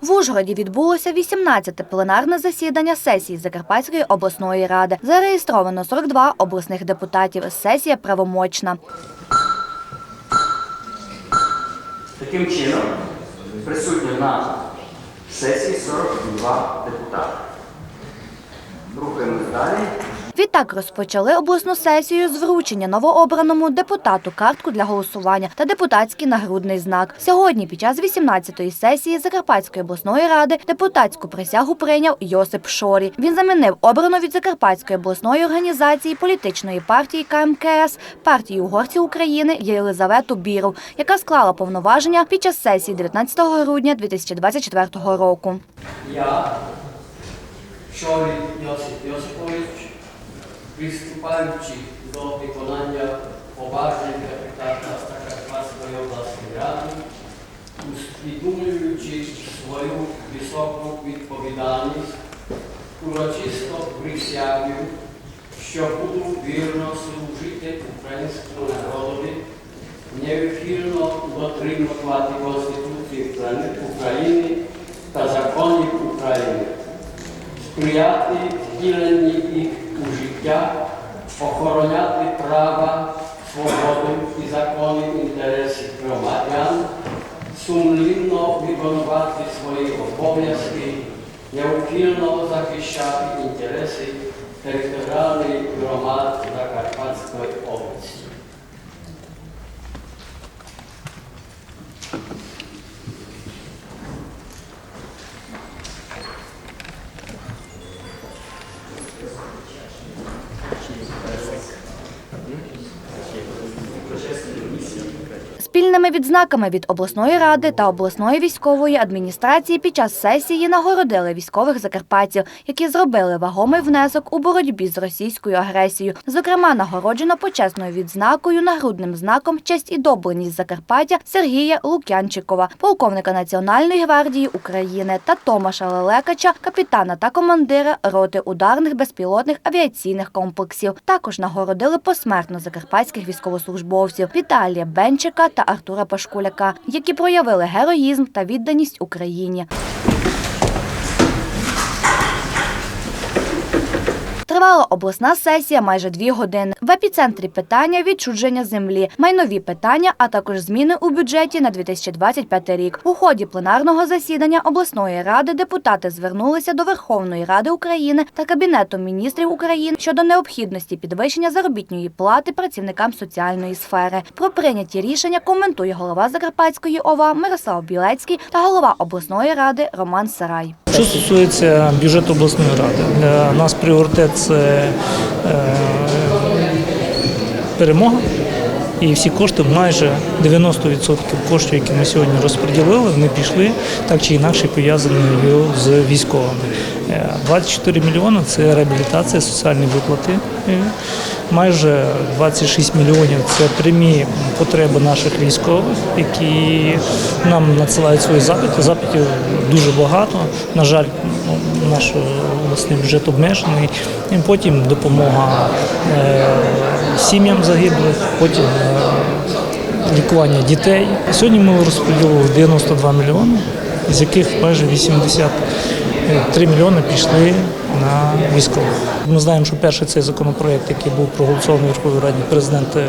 В Ужгороді відбулося 18-те пленарне засідання сесії Закарпатської обласної ради. Зареєстровано 42 обласних депутатів. Сесія правомочна. Таким чином, присутньо на сесії 42 депутати. Рухаємось далі. Відтак розпочали обласну сесію з вручення новообраному депутату картку для голосування та депутатський нагрудний знак. Сьогодні, під час 18-ї сесії Закарпатської обласної ради, депутатську присягу прийняв Йосип Шорі. Він замінив обрану від Закарпатської обласної організації політичної партії КМКС партії угорців України Єлизавету Біров, яка склала повноваження під час сесії 19 грудня 2024 року. Я, Шорі Йосип Йосипович, приступаючи до виконання поважних депутата Закарпатської обласної ради, усвідомлюючи свою високу відповідальність, урочисто присягаю, що буду вірно служити українському народові, невихильно дотримувати Конституції України та законів України, сприяти втіленні їх у життя, охороняти права, свободу і законні інтереси громадян, сумлінно виконувати свої обов'язки, неухильно захищати інтереси територіальних громад Закарпатської області. Спільними відзнаками від обласної ради та обласної військової адміністрації під час сесії нагородили військових закарпатців, які зробили вагомий внесок у боротьбі з російською агресією. Зокрема, нагороджено почесною відзнакою нагрудним знаком честь і добленість Закарпаття Сергія Лук'янчикова, полковника Національної гвардії України та Томаша Лелекача, капітана та командира роти ударних безпілотних авіаційних комплексів. Також нагородили посмертно закарпатських військовослужбовців Віталія Бенчика та Артура Пашкуляка, які проявили героїзм та відданість Україні. Тривала обласна сесія майже дві години. В епіцентрі питання відчудження землі, майнові питання, а також зміни у бюджеті на 2025 рік. У ході пленарного засідання обласної ради депутати звернулися до Верховної Ради України та Кабінету міністрів України щодо необхідності підвищення заробітної плати працівникам соціальної сфери. Про прийняті рішення коментує голова Закарпатської ОВА Мирослав Білецький та голова обласної ради Роман Сарай. Що стосується бюджету обласної ради, для нас пріоритет це е, перемога. І всі кошти, майже 90% коштів, які ми сьогодні розподілили, вони пішли так чи інакше пов'язані з військовими. Е, 24 мільйони це реабілітація, соціальні виплати. Майже 26 мільйонів це прямі потреби наших військових, які нам надсилають свої запити. Запитів дуже багато. На жаль, ну, наш обласний бюджет обмежений. І потім допомога е, сім'ям загиблих, потім е, лікування дітей. Сьогодні ми розподілили 92 мільйони, з яких майже 83 мільйони пішли на військових. Ми знаємо, що перший цей законопроект, який був проголосований в Раді, президент е,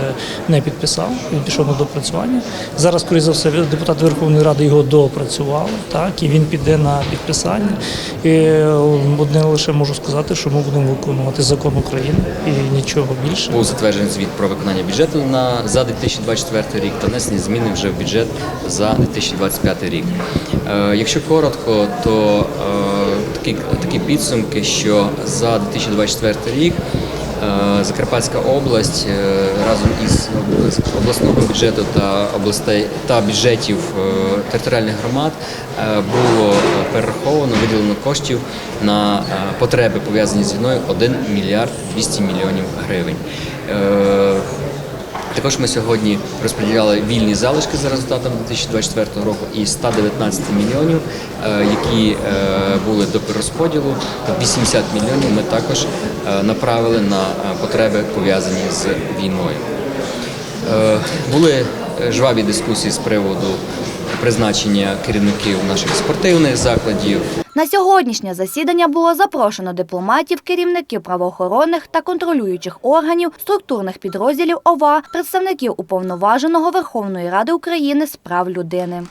не підписав, він пішов на допрацювання. Зараз, скоріше за все, депутати Верховної Ради його доопрацювали, так, і він піде на підписання. І е, одне лише можу сказати, що ми будемо виконувати закон України і нічого більше. Був затверджений звіт про виконання бюджету на за 2024 рік та внесені зміни вже в бюджет за 2025 рік. Е, якщо коротко, то е, такі, такі підсумки, що за 2024 рік е, Закарпатська область е, разом із обласного бюджету та областей та бюджетів е, територіальних громад було перераховано, виділено коштів на потреби пов'язані з війною 1 мільярд 200 мільйонів гривень. Також ми сьогодні розподіляли вільні залишки за результатом 2024 року і 119 мільйонів, е, які е, були до перерозподілу, то 80 мільйонів ми також е, направили на потреби пов'язані з війною. Були жваві дискусії з приводу призначення керівників наших спортивних закладів. На сьогоднішнє засідання було запрошено дипломатів, керівників правоохоронних та контролюючих органів, структурних підрозділів ОВА, представників Уповноваженого Верховної Ради України з прав людини.